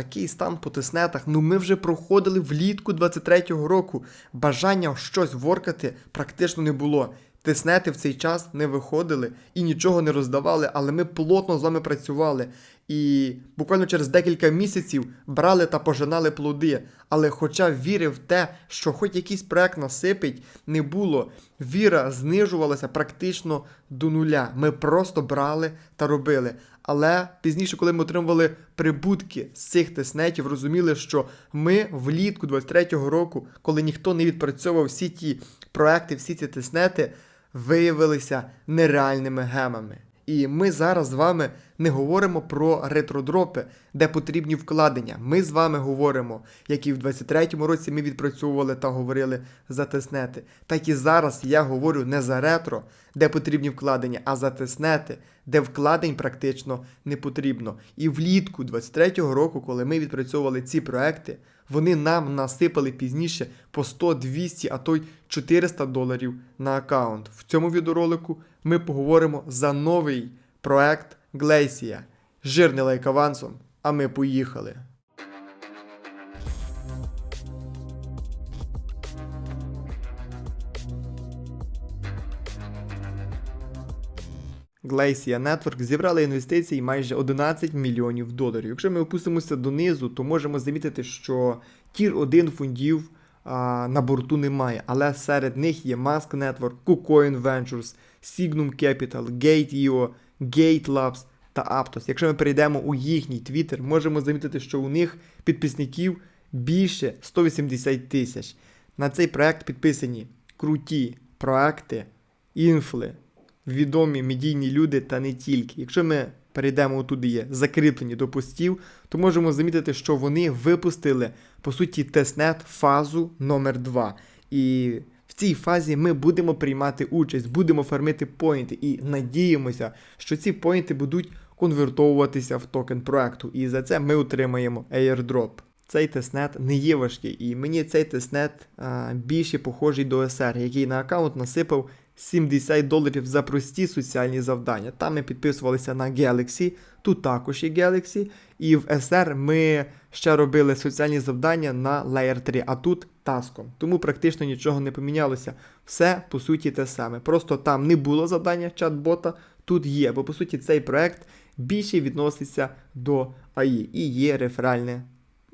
Такий стан по тиснетах. Ну ми вже проходили влітку 23-го року. Бажання щось воркати практично не було. Тиснети в цей час не виходили і нічого не роздавали, але ми плотно з вами працювали. І буквально через декілька місяців брали та пожинали плоди. Але хоча віри в те, що хоч якийсь проект насипить, не було. Віра знижувалася практично до нуля. Ми просто брали та робили. Але пізніше, коли ми отримували прибутки з цих тиснетів, розуміли, що ми влітку 23-го року, коли ніхто не відпрацьовував всі ті проекти, всі ці тиснети, виявилися нереальними гемами. І ми зараз з вами не говоримо про ретродропи, де потрібні вкладення. Ми з вами говоримо, як і в 23-му році ми відпрацьовували та говорили за тиснети. Так і зараз я говорю не за ретро, де потрібні вкладення, а за тиснети, де вкладень практично не потрібно. І влітку 23-го року, коли ми відпрацьовували ці проекти, вони нам насипали пізніше по 100, 200, а то й 400 доларів на аккаунт. В цьому відеоролику ми поговоримо за новий проект Glacia. Жирний лайк авансом, а ми поїхали. Glacia Network зібрали інвестицій майже 11 мільйонів доларів. Якщо ми опустимося донизу, то можемо замітити, що тір 1 фондів а, на борту немає, але серед них є Mask Network, KuCoin Ventures, Signum Capital, Gate.io, Gate та Aptos. Якщо ми перейдемо у їхній твіттер, можемо замітити, що у них підписників більше 180 тисяч. На цей проект підписані круті проекти, інфли, відомі медійні люди та не тільки. Якщо ми перейдемо туди є закріплені до постів, то можемо замітити, що вони випустили по суті тестнет фазу номер 2 І цій фазі ми будемо приймати участь, будемо фармити поінти і надіємося, що ці поінти будуть конвертовуватися в токен проекту. І за це ми отримаємо airdrop. Цей тестнет не є важкий, і мені цей тестнет а, більше похожий до SR, який на аккаунт насипав 70 доларів за прості соціальні завдання. Там ми підписувалися на Galaxy, тут також є Galaxy, і в SR ми ще робили соціальні завдання на Layer 3, а тут таском. Тому практично нічого не помінялося. Все по суті те саме. Просто там не було завдання чат-бота, тут є, бо по суті цей проект більше відноситься до АІ і є реферальне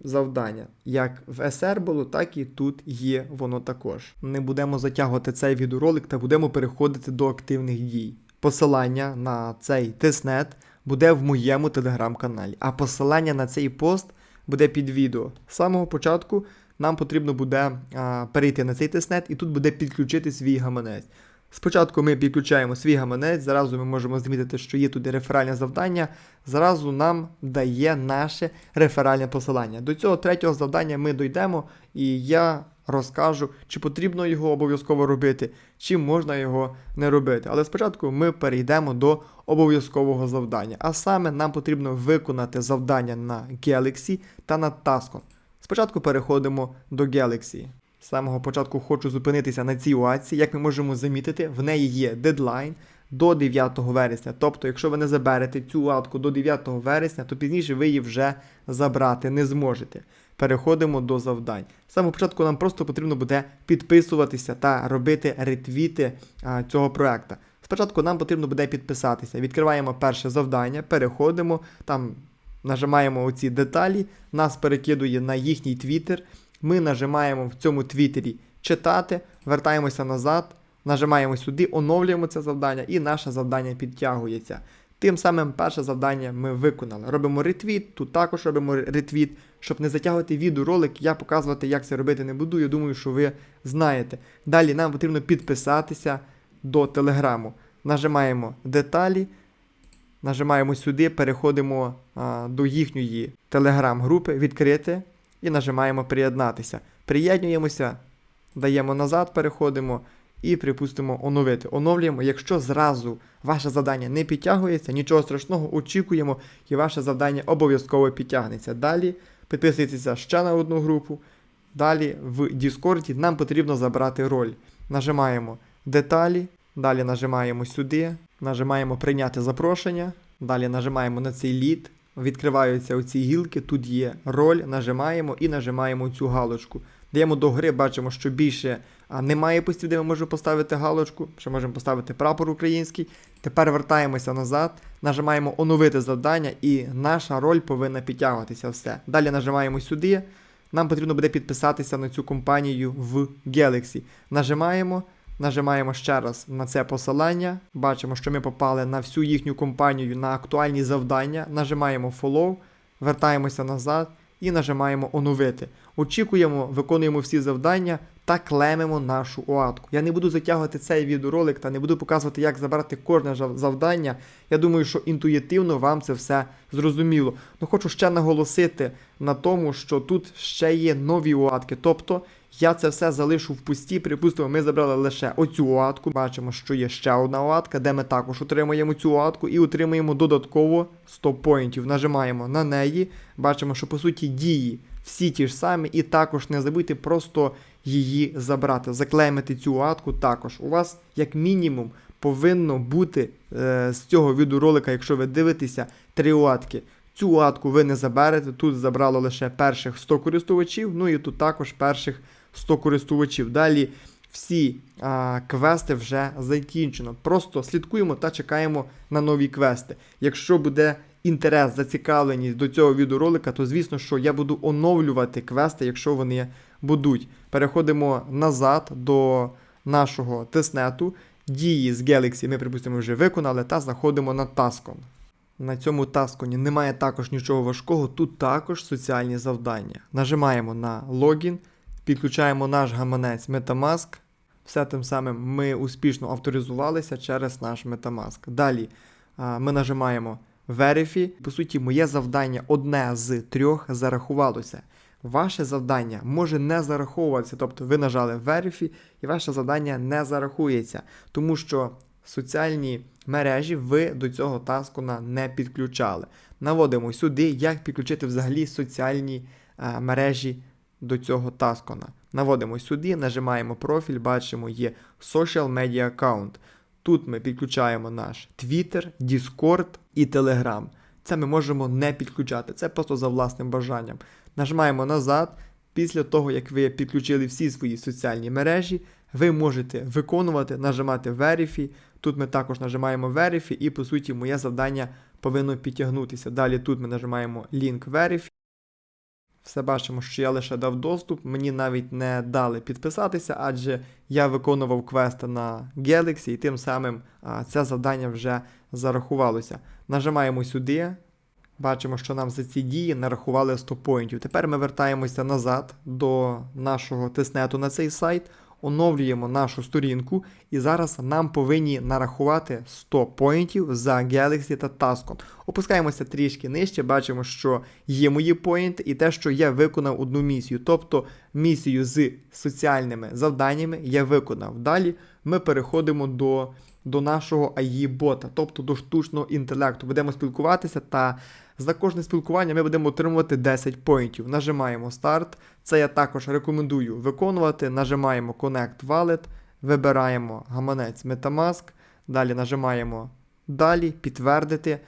завдання. Як в SR було, так і тут є воно також. Не будемо затягувати цей відеоролик та будемо переходити до активних дій. Посилання на цей тиснет буде в моєму телеграм-каналі, а посилання на цей пост буде під відео. З самого початку нам потрібно буде а, перейти на цей тиснет і тут буде підключити свій гаманець. Спочатку ми підключаємо свій гаманець, зразу ми можемо змітити, що є тут реферальне завдання. Зразу нам дає наше реферальне посилання. До цього третього завдання ми дійдемо, і я розкажу, чи потрібно його обов'язково робити, чи можна його не робити. Але спочатку ми перейдемо до обов'язкового завдання. А саме нам потрібно виконати завдання на Galaxy та на Taskon. Спочатку переходимо до Galaxy. З самого початку хочу зупинитися на цій уаці. Як ми можемо замітити, в неї є дедлайн до 9 вересня. Тобто, якщо ви не заберете цю уатку до 9 вересня, то пізніше ви її вже забрати не зможете. Переходимо до завдань. З самого початку нам просто потрібно буде підписуватися та робити ретвіти а, цього проекту. Спочатку нам потрібно буде підписатися. Відкриваємо перше завдання, переходимо, там нажимаємо оці деталі, нас перекидує на їхній твіттер. Ми нажимаємо в цьому твіттері читати, вертаємося назад, нажимаємо сюди, оновлюємо це завдання, і наше завдання підтягується. Тим самим перше завдання ми виконали. Робимо ретвіт, тут також робимо ретвіт. Щоб не затягувати відеоролик, я показувати, як це робити не буду. Я думаю, що ви знаєте. Далі нам потрібно підписатися до телеграму. Нажимаємо деталі, нажимаємо сюди, переходимо а, до їхньої телеграм-групи, відкрити і нажимаємо приєднатися. Приєднуємося, даємо назад, переходимо і, припустимо, оновити. Оновлюємо, якщо зразу ваше завдання не підтягується, нічого страшного, очікуємо, і ваше завдання обов'язково підтягнеться. Далі підписуйтеся ще на одну групу. Далі в Discord нам потрібно забрати роль. Нажимаємо деталі, далі нажимаємо сюди, нажимаємо прийняти запрошення, далі нажимаємо на цей лід, відкриваються оці гілки, тут є роль, нажимаємо і нажимаємо цю галочку. Даємо до гри, бачимо, що більше немає постів, де ми можемо поставити галочку, ще можемо поставити прапор український. Тепер вертаємося назад, нажимаємо оновити завдання, і наша роль повинна підтягуватися все. Далі нажимаємо сюди. Нам потрібно буде підписатися на цю компанію в Galaxy. Нажимаємо, нажимаємо ще раз на це посилання. Бачимо, що ми попали на всю їхню компанію на актуальні завдання. Нажимаємо Follow, вертаємося назад і нажимаємо оновити. Очікуємо, виконуємо всі завдання та клемимо нашу оатку. Я не буду затягувати цей відеоролик та не буду показувати, як забрати кожне завдання. Я думаю, що інтуїтивно вам це все зрозуміло. Ну хочу ще наголосити на тому, що тут ще є нові оатки. Тобто я це все залишу в пусті. Припустимо, ми забрали лише оцю оатку. Бачимо, що є ще одна оатка, де ми також отримаємо цю оатку і отримаємо додатково 100 поінтів. Нажимаємо на неї. Бачимо, що по суті дії всі ті ж самі, і також не забудьте просто її забрати, заклеймити цю оатку також. У вас, як мінімум, повинно бути е, з цього відеоролика, якщо ви дивитеся, три оатки. Цю оатку ви не заберете. Тут забрало лише перших 100 користувачів, ну і тут також перших 100 користувачів. Далі всі а, квести вже закінчено. Просто слідкуємо та чекаємо на нові квести. Якщо буде інтерес, зацікавленість до цього відеоролика, то звісно, що я буду оновлювати квести, якщо вони будуть. Переходимо назад до нашого тиснету. Дії з Galaxy ми, припустимо, вже виконали та заходимо на Taskon. На цьому тасконі немає також нічого важкого, тут також соціальні завдання. Нажимаємо на логін, підключаємо наш гаманець Metamask. Все тим самим ми успішно авторизувалися через наш Metamask. Далі ми нажимаємо Verify. По суті, моє завдання одне з трьох зарахувалося. Ваше завдання може не зараховуватися, тобто ви нажали Verify і ваше завдання не зарахується, тому що соціальні мережі ви до цього таскуна не підключали. Наводимо сюди, як підключити взагалі соціальні мережі до цього таскона. Наводимо сюди, нажимаємо профіль, бачимо, є Social Media Account. Тут ми підключаємо наш Twitter, Discord і Telegram. Це ми можемо не підключати, це просто за власним бажанням. Нажимаємо назад. Після того, як ви підключили всі свої соціальні мережі, ви можете виконувати, нажимати Verify. Тут ми також нажимаємо Verify, і по суті моє завдання повинно підтягнутися. Далі тут ми нажимаємо Link Verify. Все бачимо, що я лише дав доступ. Мені навіть не дали підписатися, адже я виконував квести на Galaxy, і тим самим а, це завдання вже зарахувалося. Нажимаємо сюди. Бачимо, що нам за ці дії нарахували 100 поінтів. Тепер ми вертаємося назад до нашого тиснету на цей сайт, оновлюємо нашу сторінку, і зараз нам повинні нарахувати 100 поінтів за Galaxy та Taskon. Опускаємося трішки нижче, бачимо, що є мої поінти і те, що я виконав одну місію. Тобто місію з соціальними завданнями я виконав. Далі ми переходимо до, до нашого AI-бота, тобто до штучного інтелекту. Будемо спілкуватися та за кожне спілкування ми будемо отримувати 10 поінтів. Нажимаємо старт. Це я також рекомендую виконувати. Нажимаємо Connect Wallet, вибираємо гаманець Metamask, далі нажимаємо Далі, підтвердити.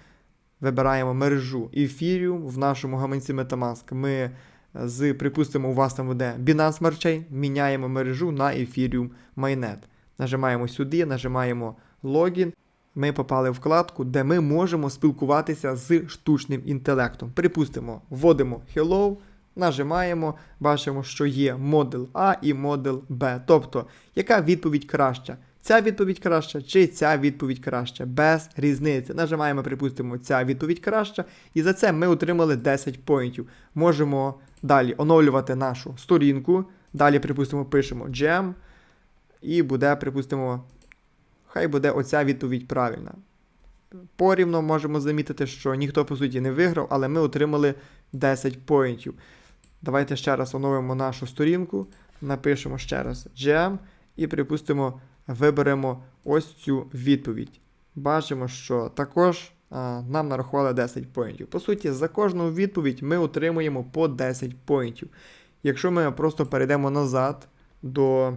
Вибираємо мережу Ethereum в нашому гаманці Metamask. Ми з, припустимо, у вас там буде Binance Smart Chain, міняємо мережу на Ethereum Mainnet. Нажимаємо сюди, нажимаємо логін. Ми попали в вкладку, де ми можемо спілкуватися з штучним інтелектом. Припустимо, вводимо Hello, нажимаємо, бачимо, що є модул А і модул Б. Тобто, яка відповідь краща? Ця відповідь краща чи ця відповідь краща? Без різниці. Нажимаємо, припустимо, ця відповідь краща, і за це ми отримали 10 поінтів. Можемо далі оновлювати нашу сторінку. Далі, припустимо, пишемо Gem, і буде, припустимо, хай буде оця відповідь правильна. Порівно можемо замітити, що ніхто по суті не виграв, але ми отримали 10 поінтів. Давайте ще раз оновимо нашу сторінку, напишемо ще раз GM і, припустимо, виберемо ось цю відповідь. Бачимо, що також а, нам нарахували 10 поінтів. По суті, за кожну відповідь ми отримуємо по 10 поінтів. Якщо ми просто перейдемо назад до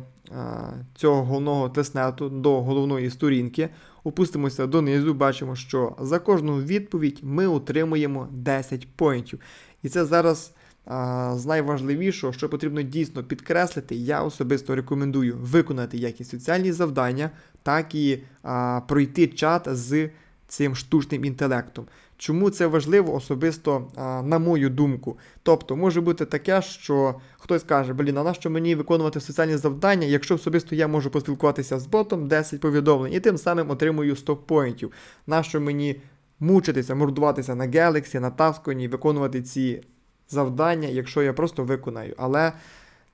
цього головного тестнету до головної сторінки. Опустимося донизу, бачимо, що за кожну відповідь ми отримуємо 10 поінтів. І це зараз а, з найважливішого, що потрібно дійсно підкреслити, я особисто рекомендую виконати як і соціальні завдання, так і а, пройти чат з цим штучним інтелектом. Чому це важливо особисто а, на мою думку? Тобто може бути таке, що хтось каже, блін, а нащо мені виконувати соціальні завдання, якщо особисто я можу поспілкуватися з ботом 10 повідомлень і тим самим отримую 100 поінтів. Нащо мені мучитися, мордуватися на Galaxy, на Тасконі, виконувати ці завдання, якщо я просто виконаю. Але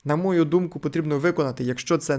на мою думку, потрібно виконати. Якщо це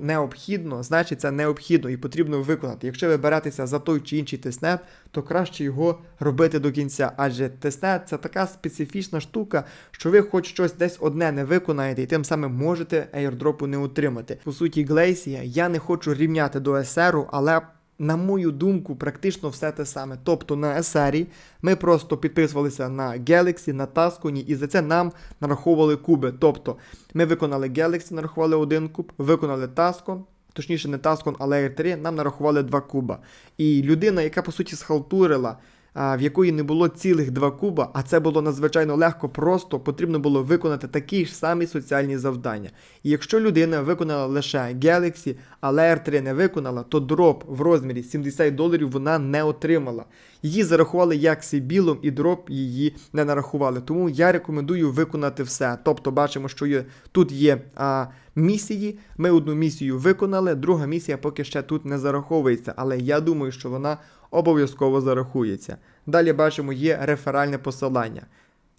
необхідно, значить це необхідно і потрібно виконати. Якщо ви беретеся за той чи інший тестнет, то краще його робити до кінця. Адже тестнет це така специфічна штука, що ви хоч щось десь одне не виконаєте, і тим самим можете аірдропу не отримати. По суті, Глейсія я не хочу рівняти до SR, але. На мою думку, практично все те саме. Тобто на SR ми просто підписувалися на Galaxy, на Тасконі, і за це нам нараховували куби. Тобто ми виконали Galaxy, нарахували один куб, виконали Таскон, точніше не Таскон, але Air 3, нам нарахували два куба. І людина, яка по суті схалтурила, в якої не було цілих два куба, а це було надзвичайно легко, просто потрібно було виконати такі ж самі соціальні завдання. І якщо людина виконала лише Galaxy, але Air 3 не виконала, то дроп в розмірі 70 доларів вона не отримала. Її зарахували як сібілом, і дроп її не нарахували. Тому я рекомендую виконати все. Тобто, бачимо, що є, тут є а, місії. Ми одну місію виконали, друга місія поки ще тут не зараховується, але я думаю, що вона обов'язково зарахується. Далі бачимо, є реферальне посилання.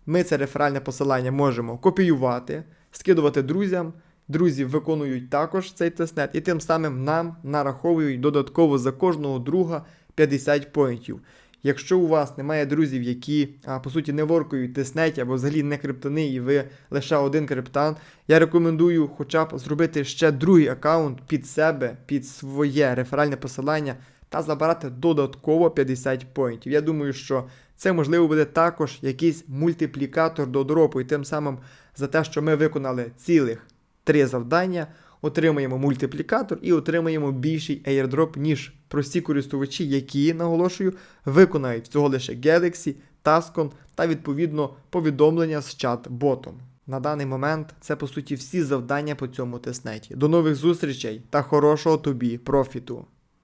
Ми це реферальне посилання можемо копіювати, скидувати друзям. Друзі виконують також цей тестнет, і тим самим нам нараховують додатково за кожного друга 50 поінтів. Якщо у вас немає друзів, які а, по суті не воркують тестнеті або взагалі не криптони, і ви лише один криптан, я рекомендую хоча б зробити ще другий аккаунт під себе, під своє реферальне посилання та забирати додатково 50 поінтів. Я думаю, що це можливо буде також якийсь мультиплікатор до дропу, і тим самим за те, що ми виконали цілих три завдання, отримаємо мультиплікатор і отримаємо більший airdrop, ніж прості користувачі, які, наголошую, виконають всього лише Galaxy, Taskon та відповідно повідомлення з чат-ботом. На даний момент це по суті всі завдання по цьому тестнеті. До нових зустрічей та хорошого тобі профіту!